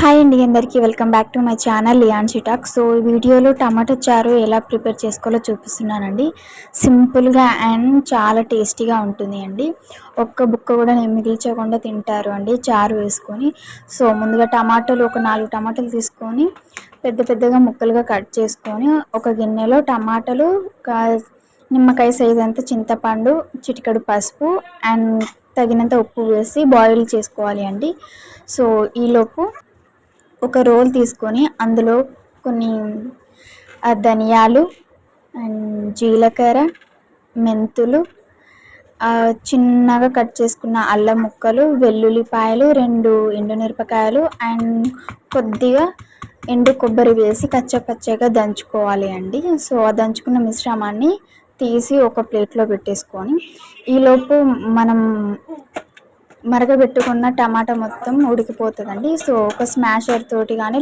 Hi అండి అందరికీ welcome back to my channel Lyon చిటాక్. సో ఈ వీడియోలో టమాటో చారు ఎలా ప్రిపేర్ చేసుకోవాలో చూపిస్తున్నానండి. సింపుల్గా అండ్ చాలా టేస్టీగా ఉంటుంది అండి. ఒక్క బుక్క కూడా నేను మిగిల్చకుండా తింటారు అండి చారు వేసుకొని. సో ముందుగా టమాటాలు ఒక నాలుగు టమాటాలు తీసుకొని పెద్ద పెద్దగా ముక్కలుగా కట్ చేసుకొని ఒక గిన్నెలో టమాటాలు నిమ్మకాయ సైజ్ అంత చింతపండు చిటికడు పసుపు అండ్ తగినంత ఉప్పు వేసి బాయిల్ చేసుకోవాలి అండి. సో ఈలోపు ఒక రోల్ తీసుకొని అందులో కొన్ని ధనియాలు అండ్ జీలకర్ర మెంతులు చిన్నగా కట్ చేసుకున్న అల్లం ముక్కలు వెల్లుల్లిపాయలు రెండు ఎండుమిరపకాయలు అండ్ కొద్దిగా ఎండు కొబ్బరి వేసి కచ్చపచ్చగా దంచుకోవాలి అండి. సో ఆ దంచుకున్న మిశ్రమాన్ని తీసి ఒక ప్లేట్లో పెట్టేసుకొని ఈలోపు మనం మరగబెట్టుకున్న టమాటా మొత్తం ఉడికిపోతుందండి. సో ఒక స్మాషర్ తోటి కానీ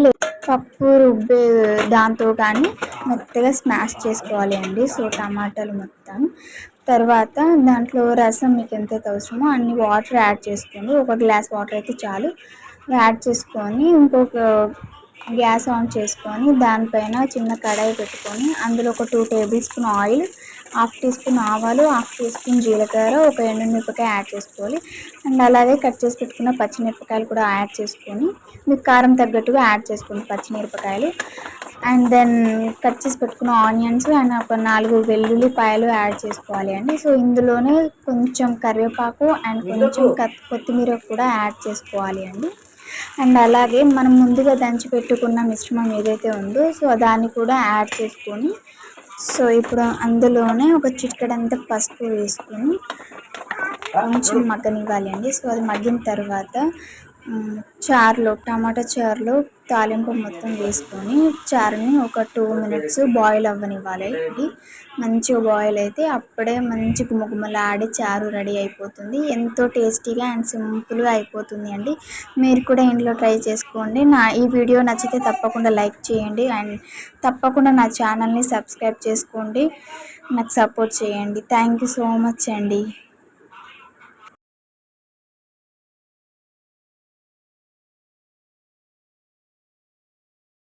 పప్పు రుబ్బే దాంతో కానీ మెత్తగా స్మాష్ చేసుకోవాలి అండి. సో టమాటాలు మొత్తం. తర్వాత దాంట్లో రసం మీకు ఎంత అవసరమో అన్ని వాటర్ యాడ్ చేసుకోండి. ఒక గ్లాస్ వాటర్ అయితే చాలు. యాడ్ చేసుకొని ఇంకొక గ్యాస్ ఆన్ చేసుకొని దానిపైన చిన్న కడాయి పెట్టుకొని అందులో ఒక two tablespoon oil half teaspoon ఆవాలు హాఫ్ టీ స్పూన్ జీలకర్ర ఒక ఎండుమిరపకాయ యాడ్ చేసుకోవాలి. అండ్ అలాగే కట్ చేసి పెట్టుకున్న పచ్చిమిరపకాయలు కూడా యాడ్ చేసుకొని మీకు కారం తగ్గట్టుగా యాడ్ చేసుకోండి పచ్చిమిరపకాయలు. అండ్ దెన్ కట్ చేసి పెట్టుకున్న ఆనియన్స్ అండ్ ఒక నాలుగు వెల్లుల్లిపాయలు యాడ్ చేసుకోవాలి అండి. సో ఇందులోనే కొంచెం కరివేపాకు అండ్ కొంచెం కొత్తిమీర కూడా యాడ్ చేసుకోవాలి అండి. అండ్ అలాగే మనం ముందుగా దంచి పెట్టుకున్న మిశ్రమం ఏదైతే ఉందో సో దాన్ని కూడా యాడ్ చేసుకొని సో ఇప్పుడు అందులోనే ఒక చిటికెడంత పసుపు వేసుకొని కొంచెం మగ్గనివ్వాలి అండి సో అది మగ్గిన తర్వాత చారులో టమాటా చారులో తాలింపు మొత్తం వేసుకొని చారుని ఒక టూ మినిట్స్ బాయిల్ అవ్వనివ్వాలి. ఇది మంచిగా బాయిల్ అయితే అప్పుడే మంచి గుమగుమలాడి చారు రెడీ అయిపోతుంది. ఎంతో టేస్టీగా అండ్ సింపుల్గా అయిపోతుంది అండి. మీరు కూడా ఇంట్లో ట్రై చేసుకోండి. నా ఈ వీడియో నచ్చితే తప్పకుండా లైక్ చేయండి అండ్ తప్పకుండా నా ఛానల్ని సబ్స్క్రైబ్ చేసుకోండి. నాకు సపోర్ట్ చేయండి. థ్యాంక్ యూ సో మచ్ అండి.